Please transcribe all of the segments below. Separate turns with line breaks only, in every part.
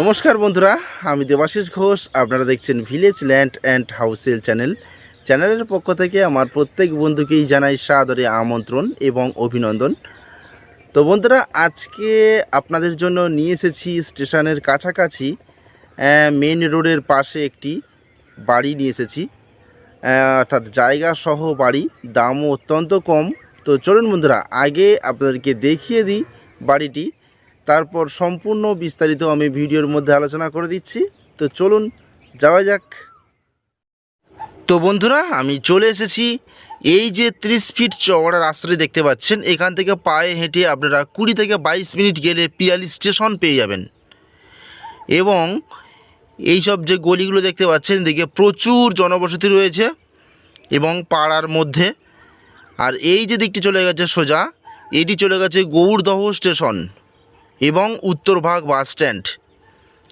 নমস্কার বন্ধুরা, আমি দেবাশিস ঘোষ। আপনারা দেখছেন ভিলেজ ল্যান্ড অ্যান্ড হাউসেল চ্যানেল চ্যানেলের পক্ষ থেকে আমার প্রত্যেক বন্ধুকেই জানাই সাদরে আমন্ত্রণ এবং অভিনন্দন। তো বন্ধুরা, আজকে আপনাদের জন্য নিয়ে এসেছি স্টেশনের কাছাকাছি মেন রোডের পাশে একটি বাড়ি নিয়ে এসেছি। অর্থাৎ জায়গা সহ বাড়ি, দামও অত্যন্ত কম। তো চলুন বন্ধুরা, আগে আপনাদেরকে দেখিয়ে দিই বাড়িটি। তারপর সম্পূর্ণ বিস্তারিত আমি ভিডিওর মধ্যে আলোচনা করে দিচ্ছি। তো চলুন, যাওয়া যাক। তো বন্ধুরা, আমি চলে এসেছি এই যে ত্রিশ ফিট চওড়া রাস্তাটি দেখতে পাচ্ছেন। এখান থেকে পায়ে হেঁটে আপনারা কুড়ি থেকে বাইশ মিনিট গেলে পিয়ালি স্টেশন পেয়ে যাবেন। এবং এই সব যে গলিগুলো দেখতে পাচ্ছেন দেখে প্রচুর জনবসতি রয়েছে এবং পাড়ার মধ্যে। আর এই যে দিকটি চলে গেছে সোজা, এটি চলে গেছে গৌড়দহ স্টেশন। এবং উত্তরভাগ বাস স্ট্যান্ড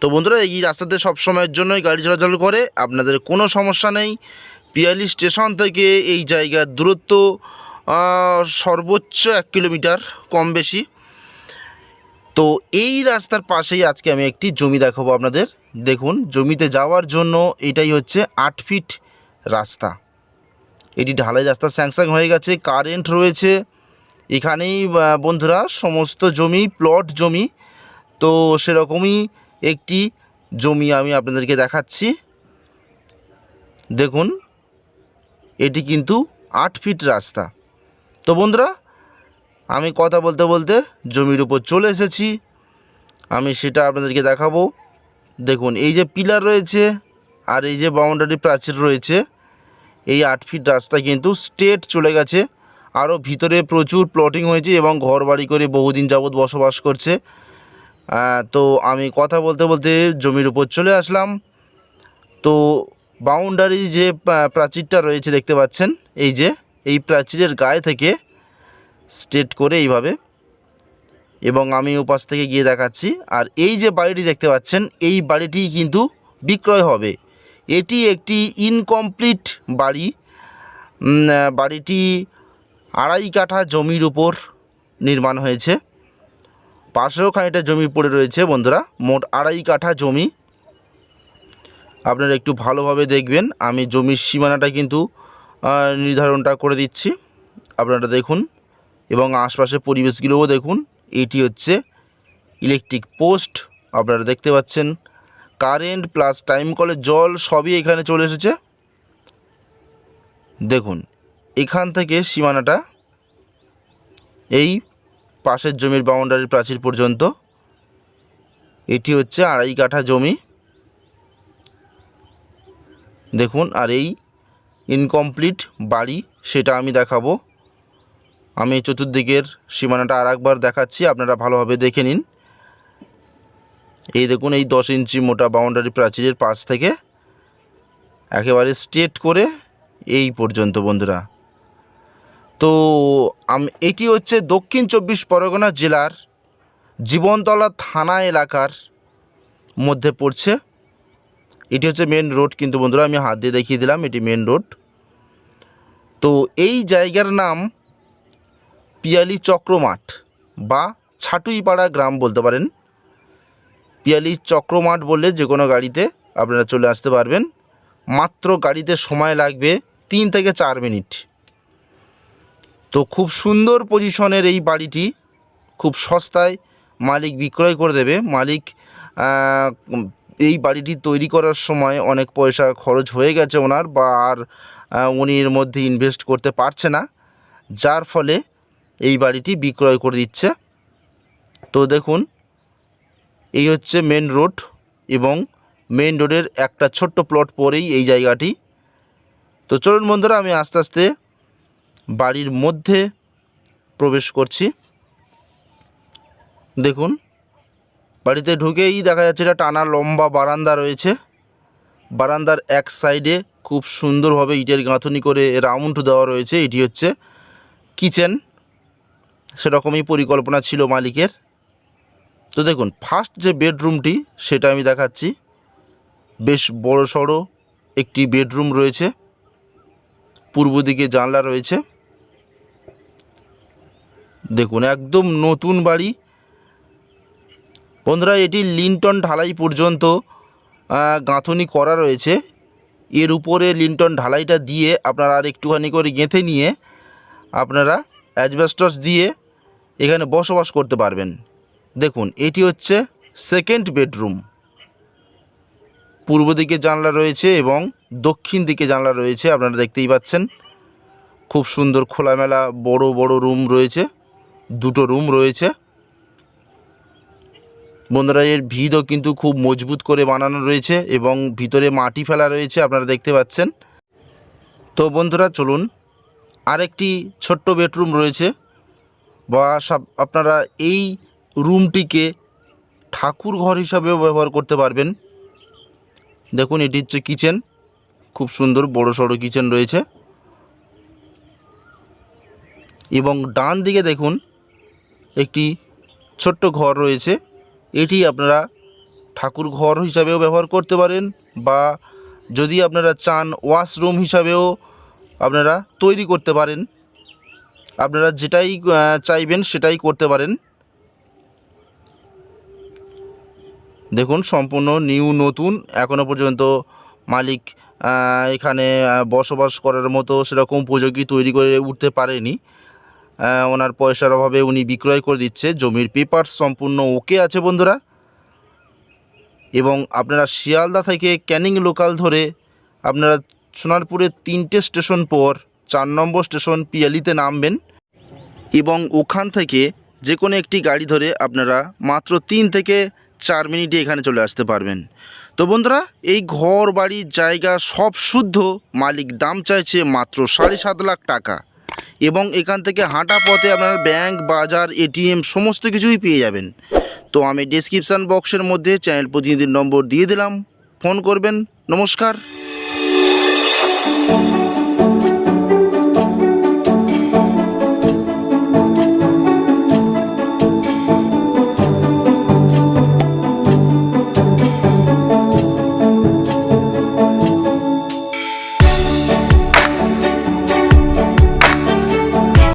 তো বন্ধুরা, এই রাস্তাতে সব সময়ের জন্যই গাড়ি চলাচল করে। আপনাদের কোনো সমস্যা নেই। পিয়ালি স্টেশন থেকে এই জায়গার দূরত্ব সর্বোচ্চ এক কিলোমিটার, কম বেশি। তো এই রাস্তার পাশেই আজকে আমি একটি জমি দেখাবো আপনাদের। দেখুন, জমিতে যাওয়ার জন্য এটাই হচ্ছে আট ফিট রাস্তা। এটি ঢালাই রাস্তা স্যাংসাং হয়ে গেছে কারেন্ট রয়েছে। এখানেই বন্ধুরা, সমস্ত জমি প্লট জমি। তো সেরকমই একটি জমি আমি আপনাদেরকে দেখাচ্ছি। দেখুন, এটি কিন্তু আট ফিট রাস্তা। তো বন্ধুরা, আমি কথা বলতে বলতে জমির উপর চলে এসেছি। আমি সেটা আপনাদেরকে দেখাবো। দেখুন, এই যে পিলার রয়েছে আর এই যে বাউন্ডারি প্রাচীর রয়েছে, এই আট ফিট রাস্তা কিন্তু স্ট্রেট চলে গেছে। আরও ভিতরে প্রচুর প্লটিং হয়েছে এবং ঘর বাড়ি করে বহুদিন যাবৎ বসবাস করছে। তো আমি কথা বলতে বলতে জমির উপর চলে আসলাম। তো বাউন্ডারি যে প্রাচীরটা রয়েছে দেখতে পাচ্ছেন, এই যে, এই প্রাচীরের গায়ে থেকে স্টেট করে এইভাবে। এবং আমি উপাস থেকে গিয়ে দেখাচ্ছি। আর এই যে বাড়িটি দেখতে পাচ্ছেন, এই বাড়িটি কিন্তু বিক্রয় হবে। এটি একটি ইনকমপ্লিট বাড়ি। বাড়িটি আড়াই কাঠা জমির উপর নির্মাণ হয়েছে। পাশেও খানিকটা জমি পড়ে রয়েছে বন্ধুরা, মোট আড়াই কাঠা জমি। আপনারা একটু ভালোভাবে দেখবেন, আমি জমির সীমানাটা কিন্তু নির্ধারণটা করে দিচ্ছি। আপনারা দেখুন, এবং আশপাশের পরিবেশগুলোও দেখুন, এটি হচ্ছে ইলেকট্রিক পোস্ট আপনারা দেখতে পাচ্ছেন। কারেন্ট প্লাস টাইম কলের জল সবই এখানে চলে এসেছে। দেখুন এখান থেকে সীমানাটা এই পাশের জমির বাউন্ডারি প্রাচীর পর্যন্ত। এটি হচ্ছে আড়াই কাঠা জমি। দেখুন, আর এই ইনকমপ্লিট বাড়ি, সেটা আমি দেখাবো। আমি চতুর্দিকের সীমানাটা আর একবার দেখাচ্ছি, আপনারা ভালোভাবে দেখে নিন। এই দেখুন, এই দশ ইঞ্চি মোটা বাউন্ডারি প্রাচীরের পাশ থেকে একেবারে স্ট্রেট করে এই পর্যন্ত, বন্ধুরা। তো, আম- এটি হচ্ছে দক্ষিণ চব্বিশ পরগনা জেলার জীবনতলা থানা এলাকার মধ্যে পড়ছে। এটি হচ্ছে মেন রোড কিন্তু বন্ধুরা, আমি হাত দিয়ে দেখিয়ে দিলাম, এটি মেন রোড তো, এই জায়গার নাম পিয়ালি চক্রমাঠ বা ছাটুইপাড়া গ্রাম বলতে পারেন। পিয়ালি চক্রমাঠ বললে যে কোনো গাড়িতে আপনারা চলে আসতে পারবেন। মাত্র গাড়িতে সময় লাগবে তিন থেকে চার মিনিট। তো খুব সুন্দর পজিশনের এই বাড়িটি, খুব সস্তায় মালিক বিক্রয় করে দেবে। মালিক এই বাড়িটি তৈরি করার সময় অনেক পয়সা খরচ হয়ে গেছে ওনার বা আর উনি এর মধ্যে ইনভেস্ট করতে পারছে না। যার ফলে এই বাড়িটি বিক্রয় করে দিচ্ছে। তো দেখুন, এই হচ্ছে মেন রোড এবং মেন রোডের একটা ছোট্ট প্লট পরেই এই জায়গাটি। তো চলুন বন্ধুরা, আমি আস্তে আস্তে বাড়ির মধ্যে প্রবেশ করছি। দেখুন, বাড়িতে ঢুকেই দেখা যাচ্ছে এটা টানা লম্বা বারান্দা রয়েছে। বারান্দার এক সাইডে খুব সুন্দরভাবে ইটের গাঁথনি করে রাউন্ড দেওয়া রয়েছে। এটি হচ্ছে কিচেন। সেরকমই পরিকল্পনা ছিল মালিকের। তো দেখুন ফার্স্ট যে বেডরুমটি, সেটা আমি দেখাচ্ছি। বেশ বড় সড়ো একটি বেডরুম রয়েছে। পূর্ব দিকে জানলা রয়েছে। দেখুন, একদম নতুন বাড়ি। বন্ধুরা, এটি লিন্টন ঢালাই পর্যন্ত গাঁথনি করা রয়েছে। এর উপরে লিন্টন ঢালাইটা দিয়ে আপনারা আর একটুখানি করে গেঁথে নিয়ে আপনারা অ্যাজবেস্টস দিয়ে এখানে বসবাস করতে পারবেন। দেখুন, এটি হচ্ছে সেকেন্ড বেডরুম। পূর্ব দিকে জানলা রয়েছে এবং দক্ষিণ দিকে জানলা রয়েছে, আপনারা দেখতেই পাচ্ছেন। খুব সুন্দর খোলামেলা বড় বড় রুম রয়েছে। দুটো রুম রয়েছে। বন্ধুরা, এর ভিতও কিন্তু খুব মজবুত করে বানানো রয়েছে এবং ভিতরে মাটি ফেলা রয়েছে, আপনারা দেখতে পাচ্ছেন। তো বন্ধুরা, চলুন, আরেকটি ছোট্ট বেডরুম রয়েছে। বা আপনারা এই রুমটিকে ঠাকুর ঘর হিসাবেও ব্যবহার করতে পারবেন। দেখুন, এটি হচ্ছে কিচেন খুব সুন্দর, বড় সড়ো কিচেন রয়েছে। এবং ডান দিকে দেখুন একটি ছোট্ট ঘর রয়েছে। এটি আপনারা ঠাকুর ঘর হিসাবেও ব্যবহার করতে পারেন বা যদি আপনারা চান ওয়াশরুম হিসাবেও আপনারা তৈরি করতে পারেন। আপনারা যেটাই চাইবেন সেটাই করতে পারেন। দেখুন, সম্পূর্ণ নিউ, নতুন এখনও পর্যন্ত মালিক এখানে বসবাস করার মতো সেরকম উপযোগী তৈরি করে উঠতে পারেনি। ওনার পয়সার অভাবে উনি বিক্রয় করে দিচ্ছে। জমির পেপার সম্পূর্ণ ওকে আছে বন্ধুরা। এবং আপনারা শিয়ালদা থেকে ক্যানিং লোকাল ধরে আপনারা সোনারপুরের তিনটে স্টেশন পর চার নম্বর স্টেশন পিয়ালিতে নামবেন এবং ওখান থেকে যে কোনো একটি গাড়ি ধরে আপনারা মাত্র তিন থেকে চার মিনিটে এখানে চলে আসতে পারবেন। তো বন্ধুরা, এই ঘর, বাড়ি, জায়গা সব শুদ্ধ। মালিক দাম চাইছে মাত্র সাড়ে সাত লাখ টাকা। এবং এখান থেকে হাঁটা পথে আপনার ব্যাংক, বাজার, এটিএম সমস্ত কিছুই পেয়ে যাবেন। তো আমি ডিসক্রিপশান বক্সের মধ্যে চ্যানেল প্রতিনিধির নম্বর দিয়ে দিলাম। ফোন করবেন। নমস্কার।